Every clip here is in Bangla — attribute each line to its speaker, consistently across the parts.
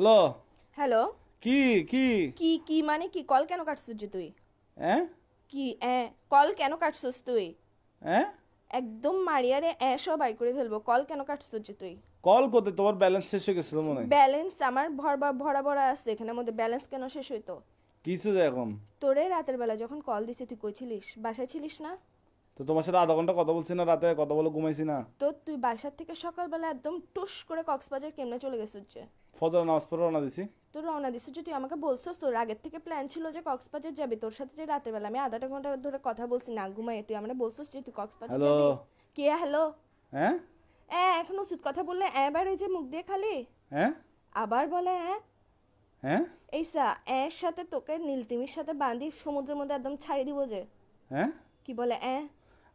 Speaker 1: হ্যালো।
Speaker 2: হ্যালো।
Speaker 1: কি কি?
Speaker 2: কি কি মানে কি? কল কেন কাটছিস যে তুই?
Speaker 1: হ্যাঁ
Speaker 2: কি এ কল কেন কাটছিস তুই?
Speaker 1: হ্যাঁ
Speaker 2: একদম মারিয়ারে এ সব বাই করে ফেলব। কল কেন কাটছিস যে তুই?
Speaker 1: কল করতে তোমার ব্যালেন্স শেষ হয়ে গেছিল মনে হয়।
Speaker 2: ব্যালেন্স আমার ভরবা ভরা ভরা আছে। এখানের মধ্যে ব্যালেন্স কেন শেষ হইতো?
Speaker 1: কিছু এখন?
Speaker 2: তোরে রাতের বেলা যখন কল দিছে তুই কইছিলিস? বাসায় ছিলিস না?
Speaker 1: তো তোমার সাথে আধা ঘণ্টা কথা বলছি না রাতে কথা বলে ঘুমাইছি না।
Speaker 2: তো তুই বাসার থেকে সকালবেলা একদম টুস করে কক্সবাজার কেমনে চলে গেছিস যে?
Speaker 1: ফজর নামাজ পড়ে রওনা দিছি।
Speaker 2: তোর রওনা দিছিস যে তুই আমাকে বলছিস তোর আগের থেকে প্ল্যান ছিল যে কক্সবাজার যাবি তোর সাথে যে রাতের বেলা আমি আধাটা ঘণ্টা ধরে কথা বলছি না ঘুমাই তুই আমরা বলছিস যে তুই কক্সবাজার
Speaker 1: হ্যালো।
Speaker 2: যাবি? কে হ্যালো?
Speaker 1: হ্যাঁ?
Speaker 2: এ এখন উচিত কথা বললে এবার ওই যে মুখ দিয়ে খালি?
Speaker 1: হ্যাঁ?
Speaker 2: আবার বলে হ্যাঁ
Speaker 1: হ্যাঁ?
Speaker 2: এই সা এর সাথে তোকে নীলতিমির সাথে বাঁধি সমুদ্রের মধ্যে একদম ছাড়ি দিব যে।
Speaker 1: হ্যাঁ?
Speaker 2: কি বলে এ?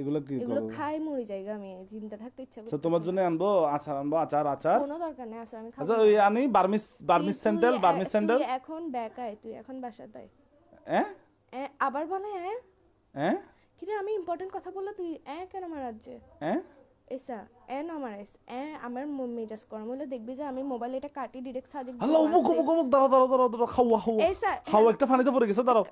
Speaker 1: এগুলো কি
Speaker 2: এগুলো খাই মরি জায়গা আমি জিন্দা থাকতে ইচ্ছা
Speaker 1: আচ্ছা তোমার জন্য আনব? আচার আনব? আচার আচার?
Speaker 2: কোনো দরকার নেই আছে আমি খাব
Speaker 1: আচ্ছা ওই আনি Burmese Burmese sandal Burmese sandal.
Speaker 2: তুই এখন বেকায় তুই এখন বাসা তাই
Speaker 1: হ্যাঁ
Speaker 2: আবার বলে হ্যাঁ
Speaker 1: হ্যাঁ
Speaker 2: কিরে আমি ইম্পর্টেন্ট কথা বললে তুই এ কেন মারাচ্ছে
Speaker 1: হ্যাঁ
Speaker 2: এসা এ না মারাইস এ আমার মেজাজ কর্ম হলে দেখবি যে আমি মোবাইল এটা কাটি ডিরেক্ট সাজে
Speaker 1: হ্যালো অমুক অমুক অমুক দাঁড়াও দাঁড়াও দাঁড়াও দাঁড়াও খাওয়া খাওয়া
Speaker 2: এসা
Speaker 1: খাওয়া একটা পানিতে পড়ে গেছে দাঁড়াও।